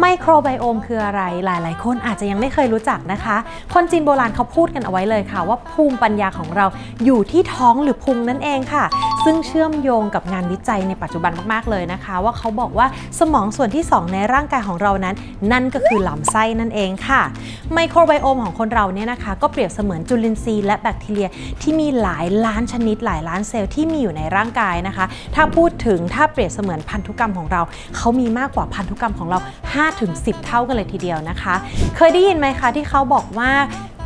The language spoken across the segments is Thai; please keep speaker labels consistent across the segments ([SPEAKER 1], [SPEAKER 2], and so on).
[SPEAKER 1] ไมโครไบโอมคืออะไร หลาย ๆ คนอาจจะยังไม่เคยรู้จักนะคะ คนจีนโบราณเขาพูดกันเอาไว้เลยค่ะ ว่าภูมิปัญญาของเราอยู่ที่ท้องหรือพุงนั่นเองค่ะ ซึ่งเชื่อมโยงกับงานวิจัยในปัจจุบันมากๆเลยนะคะ ว่าเขาบอกว่าสมองส่วนที่ 2 ในร่างกายของเรานั้น นั่นก็คือลำไส้นั่นเองค่ะไมโครไบโอมของคนเราเนี่ยนะคะ ก็เปรียบเสมือนจุลินทรีย์และแบคทีเรียที่มีหลายล้านชนิด หลายล้านเซลล์ที่มีอยู่ในร่างกายนะคะ ถ้าพูดถึงถ้าเปรียบเสมือนพันธุกรรมของเรา เขามีมากกว่าพันธุกรรมของเรา 5-10 เท่ากันเลยทีเดียวนะคะ เคยได้ยินไหมคะที่เขาบอกว่า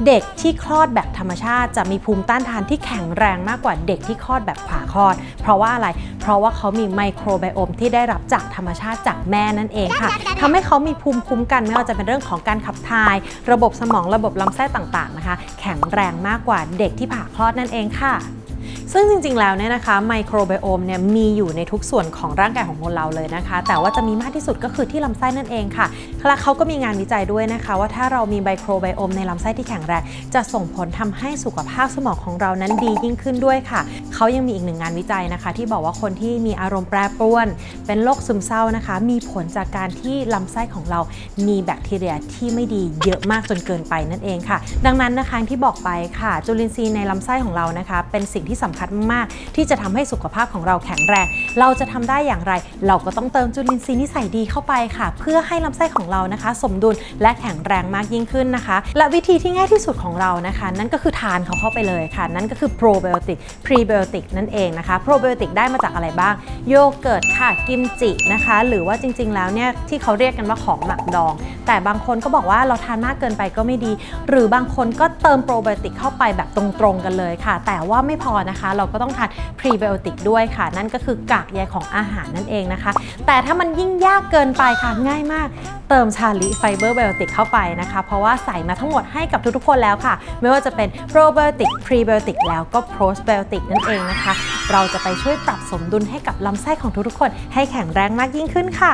[SPEAKER 1] เด็กที่คลอดแบบธรรมชาติ จะมีภูมิต้านทานที่แข็งแรงมากกว่าเด็กที่คลอดแบบผ่าคลอด เพราะว่าอะไร เพราะว่าเขามีไมโครไบโอมที่ได้รับจากธรรมชาติจากแม่นั่นเองค่ะทำให้เขามีภูมิคุ้มกันไม่ว่าจะเป็นเรื่องของการขับถ่าย ระบบสมองระบบลำไส้ต่างๆนะคะ แข็งแรงมากกว่าเด็กที่ผ่าคลอดนั่นเองค่ะ ซึ่งจริงๆ แล้วเนี่ยนะคะไมโครไบโอมเนี่ยมีอยู่ในทุกส่วนของร่างกายของคนเราเลยนะคะ แต่ว่าจะมีมากที่สุดก็คือที่ลำไส้นั่นเองค่ะและเขาก็มีงานวิจัยด้วยนะคะ ว่าถ้าเรามีไมโครไบโอมในลำไส้ที่แข็งแรงจะส่งผลทำให้สุขภาพสมองของเรานั้นดียิ่งขึ้นด้วยค่ะเขายังมีอีกหนึ่งงานวิจัยนะคะ ที่บอกว่าคนที่มีอารมณ์แปรปรวน เป็นโรคซึมเศร้านะคะ มีผลจากการที่ลำไส้ของเรามีแบคทีเรียที่ไม่ดีเยอะมากจนเกินไปนั่นเองค่ะ ดังนั้นนะคะที่บอกไปค่ะ จุลินทรีย์ในลำไส้ของเรานะคะ เป็นสิ่งที่สำคัญมากๆ ที่จะทำให้สุขภาพของเราแข็งแรง เราจะทำได้อย่างไร เราก็ต้องเติมจุลินทรีย์นิสัยดีเข้าไปค่ะ เพื่อให้ลำไส้ของเรานะคะ สมดุลและแข็งแรงมากยิ่งขึ้นนะคะ และวิธีที่ง่ายที่สุดของเรานะคะ นั่นก็คือทานเขาเข้าไปเลยค่ะ นั่นก็คือโปรไบโอติกพรีไบโอติกนั่นเองนะคะโปรไบโอติกได้มาจากอะไรบ้าง โยเกิร์ตค่ะกิมจินะคะ หรือว่าจริง ๆ แล้วเนี่ยที่เขาเรียกกันว่าของหมักดอง แต่บางคนก็บอกว่าเราทานมากเกินไปก็ไม่ดี หรือบางคนก็เติมโปรไบโอติกเข้าไปแบบตรงๆกันเลยค่ะ แต่ว่าไม่พอนะคะเราก็ต้องทานพรีไบโอติกด้วยค่ะ นั่นก็คือกากใยของอาหารนั่นเองนะคะ แต่ถ้ามันยิ่งยากเกินไปค่ะง่ายมาก เติมชาลิไฟเบอร์ไบโอติกเข้าไปนะคะ เพราะว่าใส่มาทั้งหมดให้กับทุกๆคนแล้วค่ะ ไม่ว่าจะเป็นโปรไบโอติกพรีไบโอติกแล้วก็โปรไบโอติกนั่นเองนะคะ เราจะไปช่วยปรับสมดุลให้กับลำไส้ของทุกๆคน ให้แข็งแรงมากยิ่งขึ้นค่ะ